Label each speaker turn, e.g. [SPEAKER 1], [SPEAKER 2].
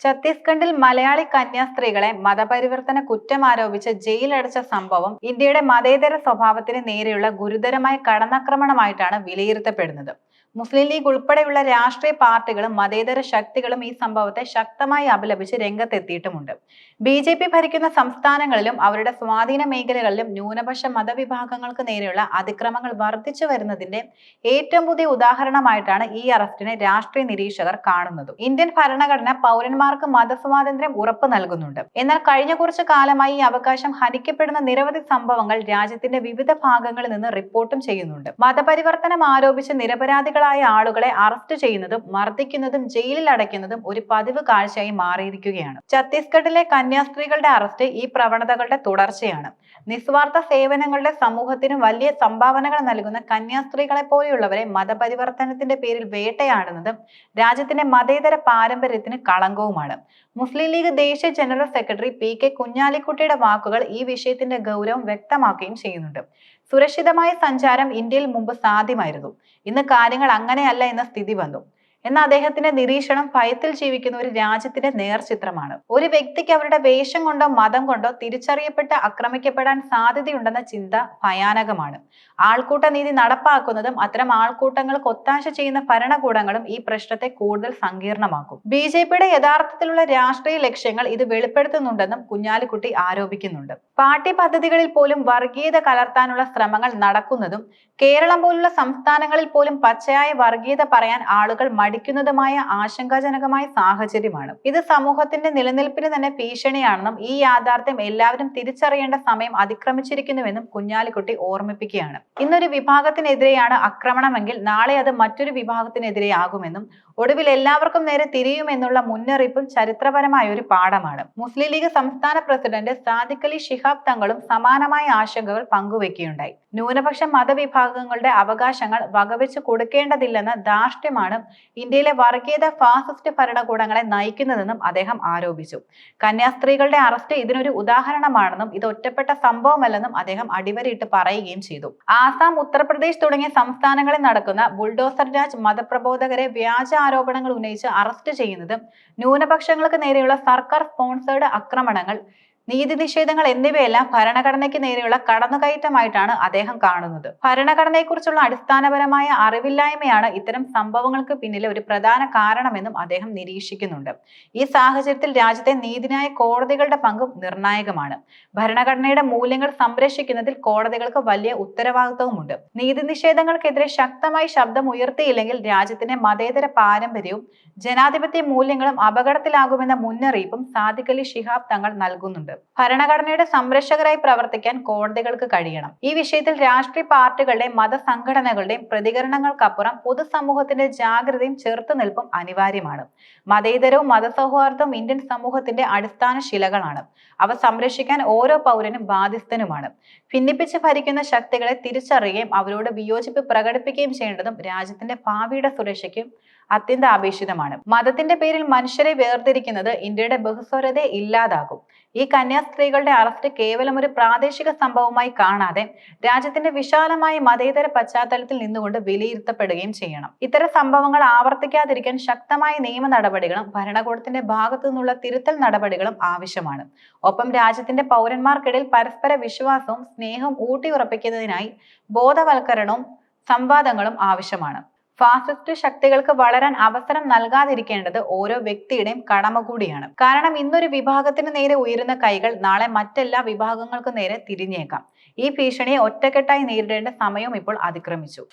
[SPEAKER 1] ഛത്തീസ്ഗഡിൽ മലയാളി കന്യാസ്ത്രീകളെ മതപരിവർത്തന കുറ്റം ആരോപിച്ച് ജയിലടച്ച സംഭവം ഇന്ത്യയുടെ മതേതര സ്വഭാവത്തിന് നേരെയുള്ള ഗുരുതരമായ കടന്നാക്രമണമായിട്ടാണ് വിലയിരുത്തപ്പെടുന്നത്. മുസ്ലിം ലീഗ് ഉൾപ്പെടെയുള്ള രാഷ്ട്രീയ പാർട്ടികളും മതേതര ശക്തികളും ഈ സംഭവത്തെ ശക്തമായി അപലപിച്ച് രംഗത്തെത്തിയിട്ടുമുണ്ട്. ബി ജെ പി ഭരിക്കുന്ന സംസ്ഥാനങ്ങളിലും അവരുടെ സ്വാധീന മേഖലകളിലും ന്യൂനപക്ഷ മതവിഭാഗങ്ങൾക്ക് നേരെയുള്ള അതിക്രമങ്ങൾ വർദ്ധിച്ചു വരുന്നതിന്റെ ഏറ്റവും പുതിയ ഉദാഹരണമായിട്ടാണ് ഈ അറസ്റ്റിനെ രാഷ്ട്രീയ നിരീക്ഷകർ കാണുന്നത്. ഇന്ത്യൻ ഭരണഘടന പൗരന്മാർക്ക് മതസ്വാതന്ത്ര്യം ഉറപ്പു നൽകുന്നുണ്ട്. എന്നാൽ കഴിഞ്ഞ കുറച്ചു കാലമായി ഈ അവകാശം ഹനിക്കപ്പെടുന്ന നിരവധി സംഭവങ്ങൾ രാജ്യത്തിന്റെ വിവിധ ഭാഗങ്ങളിൽ നിന്ന് റിപ്പോർട്ടും ചെയ്യുന്നുണ്ട്. മതപരിവർത്തനം ആരോപിച്ച് നിരപരാധികളായ ആളുകളെ അറസ്റ്റ് ചെയ്യുന്നതും മർദ്ദിക്കുന്നതും ജയിലിൽ അടയ്ക്കുന്നതും ഒരു പതിവ് കാഴ്ചയായി മാറിയിരിക്കുകയാണ്. ഛത്തീസ്ഗഡിലെ കന്യാസ്ത്രീകളുടെ അറസ്റ്റ് ഈ പ്രവണതകളുടെ തുടർച്ചയാണ്. നിസ്വാർത്ഥ സേവനങ്ങളുടെ സമൂഹത്തിന് വലിയ സംഭാവനകൾ നൽകുന്ന കന്യാസ്ത്രീകളെ പോലെയുള്ളവരെ മതപരിവർത്തനത്തിന്റെ പേരിൽ വേട്ടയാടുന്നതും രാജ്യത്തിന്റെ മതേതര പാരമ്പര്യത്തിന് കളങ്കവുമാണ്. മുസ്ലിം ലീഗ് ദേശീയ ജനറൽ സെക്രട്ടറി പി കെ കുഞ്ഞാലിക്കുട്ടിയുടെ വാക്കുകൾ ഈ വിഷയത്തിന്റെ ഗൗരവം വ്യക്തമാക്കുകയും ചെയ്യുന്നുണ്ട്. സുരക്ഷിതമായ സഞ്ചാരം ഇന്ത്യയിൽ മുമ്പ് സാധ്യമായിരുന്നു. ഇന്ന് കാര്യങ്ങൾ അങ്ങനെയല്ല എന്ന സ്ഥിതി വന്നു. എന്ന അദ്ദേഹത്തിന്റെ നിരീക്ഷണം ഭയത്തിൽ ജീവിക്കുന്ന ഒരു രാജ്യത്തിന്റെ നേർചിത്രമാണ്. ഒരു വ്യക്തിക്ക് അവരുടെ വേഷം കൊണ്ടോ മതം കൊണ്ടോ തിരിച്ചറിയപ്പെട്ട് ആക്രമിക്കപ്പെടാൻ സാധ്യതയുണ്ടെന്ന ചിന്ത ഭയാനകമാണ്. ആൾക്കൂട്ട നീതി നടപ്പാക്കുന്നതും അത്തരം ആൾക്കൂട്ടങ്ങൾക്ക് കൊത്താശ ചെയ്യുന്ന ഭരണകൂടങ്ങളും ഈ പ്രശ്നത്തെ കൂടുതൽ സങ്കീർണമാക്കും. ബി ജെ പിയുടെ യഥാർത്ഥത്തിലുള്ള രാഷ്ട്രീയ ലക്ഷ്യങ്ങൾ ഇത് വെളിപ്പെടുത്തുന്നുണ്ടെന്നും കുഞ്ഞാലിക്കുട്ടി ആരോപിക്കുന്നുണ്ട്. പാർട്ടി പദ്ധതികളിൽ പോലും വർഗീയത കലർത്താനുള്ള ശ്രമങ്ങൾ നടക്കുന്നതും കേരളം പോലുള്ള സംസ്ഥാനങ്ങളിൽ പോലും പച്ചയായ വർഗീയത പറയാൻ ആളുകൾ മടിക്കുന്നതുമായ ആശങ്കാജനകമായ സാഹചര്യമാണ്. ഇത് സമൂഹത്തിന്റെ നിലനിൽപ്പിന് തന്നെ ഭീഷണിയാണെന്നും ഈ യാഥാർത്ഥ്യം എല്ലാവരും തിരിച്ചറിയേണ്ട സമയം അതിക്രമിച്ചിരിക്കുന്നുവെന്നും കുഞ്ഞാലിക്കുട്ടി ഓർമ്മിപ്പിക്കുകയാണ്. ഇന്നൊരു വിഭാഗത്തിനെതിരെയാണ് ആക്രമണമെങ്കിൽ നാളെ അത് മറ്റൊരു വിഭാഗത്തിനെതിരെയാകുമെന്നും ഒടുവിൽ എല്ലാവർക്കും നേരെ തിരിയുമെന്നുള്ള മുന്നറിയിപ്പും ചരിത്രപരമായ ഒരു പാഠമാണ്. മുസ്ലിം ലീഗ് സംസ്ഥാന പ്രസിഡന്റ് സാദിഖ് അലി ഷിഹാബ് തങ്ങളും സമാനമായ ആശങ്കകൾ പങ്കുവെക്കുകയുണ്ടായി. ന്യൂനപക്ഷ മതവിഭാഗങ്ങളുടെ അവകാശങ്ങൾ വകവെച്ച് കൊടുക്കേണ്ടതില്ലെന്ന ധാർഷ്ട്യമാണ് ഇന്ത്യയിലെ വർഗീയത ഫാസിസ്റ്റ് ഭരണകൂടങ്ങളെ നയിക്കുന്നതെന്നും അദ്ദേഹം ആരോപിച്ചു. കന്യാസ്ത്രീകളുടെ അറസ്റ്റ് ഇതിനൊരു ഉദാഹരണമാണെന്നും ഇത് ഒറ്റപ്പെട്ട സംഭവമല്ലെന്നും അദ്ദേഹം അടിവരയിട്ട് പറയുകയും ചെയ്തു. ആസാം ഉത്തർപ്രദേശ് തുടങ്ങിയ സംസ്ഥാനങ്ങളിൽ നടക്കുന്ന ബുൾഡോസർ രാജ് മതപ്രബോധകരെ വ്യാജ ആരോപണങ്ങൾ ഉന്നയിച്ച് അറസ്റ്റ് ചെയ്യുന്നതും ന്യൂനപക്ഷങ്ങൾക്ക് നേരെയുള്ള സർക്കാർ സ്പോൺസേർഡ് ആക്രമണങ്ങൾ നീതി നിഷേധങ്ങൾ എന്നിവയെല്ലാം ഭരണഘടനയ്ക്ക് നേരെയുള്ള കടന്നുകയറ്റമായിട്ടാണ് അദ്ദേഹം കാണുന്നത്. ഭരണഘടനയെക്കുറിച്ചുള്ള അടിസ്ഥാനപരമായ അറിവില്ലായ്മയാണ് ഇത്തരം സംഭവങ്ങൾക്ക് പിന്നിലെ ഒരു പ്രധാന കാരണമെന്നും അദ്ദേഹം നിരീക്ഷിക്കുന്നുണ്ട്. ഈ സാഹചര്യത്തിൽ രാജ്യത്തെ നീതിന്യായ കോടതികളുടെ പങ്കും നിർണായകമാണ്. ഭരണഘടനയുടെ മൂല്യങ്ങൾ സംരക്ഷിക്കുന്നതിൽ കോടതികൾക്ക് വലിയ ഉത്തരവാദിത്വവുമുണ്ട്. നീതി നിഷേധങ്ങൾക്കെതിരെ ശക്തമായി ശബ്ദം ഉയർത്തിയില്ലെങ്കിൽ രാജ്യത്തിന്റെ മതേതര പാരമ്പര്യവും ജനാധിപത്യ മൂല്യങ്ങളും അപകടത്തിലാകുമെന്ന മുന്നറിയിപ്പും സാദിഖ് അലി ശിഹാബ് തങ്ങൾ നൽകുന്നുണ്ട്. ഭരണഘടനയുടെ സംരക്ഷകരായി പ്രവർത്തിക്കാൻ കോടതികൾക്ക് കഴിയണം. ഈ വിഷയത്തിൽ രാഷ്ട്രീയ പാർട്ടികളുടെയും മതസംഘടനകളുടെയും പ്രതികരണങ്ങൾക്കപ്പുറം പൊതുസമൂഹത്തിന്റെ ജാഗ്രതയും ചെറുത്തുനിൽപ്പും അനിവാര്യമാണ്. മതേതരവും മതസൗഹാർദ്ദവും ഇന്ത്യൻ സമൂഹത്തിന്റെ അടിസ്ഥാന ശിലകളാണ്. അവ സംരക്ഷിക്കാൻ ഓരോ പൗരനും ബാധ്യസ്ഥനുമാണ്. ഭിന്നിപ്പിച്ച് ഭരിക്കുന്ന ശക്തികളെ തിരിച്ചറിയുകയും അവരോട് വിയോജിപ്പ് പ്രകടിപ്പിക്കുകയും ചെയ്യേണ്ടതും രാജ്യത്തിന്റെ ഭാവിയുടെ സുരക്ഷയ്ക്കും അത്യന്താപേക്ഷിതമാണ്. മതത്തിന്റെ പേരിൽ മനുഷ്യരെ വേർതിരിക്കുന്നത് ഇന്ത്യയുടെ ബഹുസ്വരതയെ ഇല്ലാതാകും ഈ കന്യാസ്ത്രീകളുടെ അറസ്റ്റ് കേവലം ഒരു പ്രാദേശിക സംഭവമായി കാണാതെ രാജ്യത്തിന്റെ വിശാലമായ മതേതര പശ്ചാത്തലത്തിൽ നിന്നുകൊണ്ട് വിലയിരുത്തപ്പെടുകയും ചെയ്യണം. ഇത്തരം സംഭവങ്ങൾ ആവർത്തിക്കാതിരിക്കാൻ ശക്തമായ നിയമ നടപടികളും ഭരണകൂടത്തിന്റെ ഭാഗത്തു നിന്നുള്ള തിരുത്തൽ നടപടികളും ആവശ്യമാണ്. ഒപ്പം രാജ്യത്തിന്റെ പൗരന്മാർക്കിടയിൽ പരസ്പര വിശ്വാസവും സ്നേഹവും ഊട്ടിയുറപ്പിക്കുന്നതിനായി ബോധവൽക്കരണവും സംവാദങ്ങളും ആവശ്യമാണ്. ഫാസിസ്റ്റ് ശക്തികൾക്ക് വളരാൻ അവസരം നൽകാതിരിക്കേണ്ടത് ഓരോ വ്യക്തിയുടെയും കടമ കൂടിയാണ്. കാരണം ഇന്നൊരു വിഭാഗത്തിന് നേരെ ഉയരുന്ന കൈകൾ നാളെ മറ്റെല്ലാ വിഭാഗങ്ങൾക്കും നേരെ തിരിഞ്ഞേക്കാം. ഈ ഭീഷണിയെ ഒറ്റക്കെട്ടായി നേരിടേണ്ട സമയവും ഇപ്പോൾ അതിക്രമിച്ചു.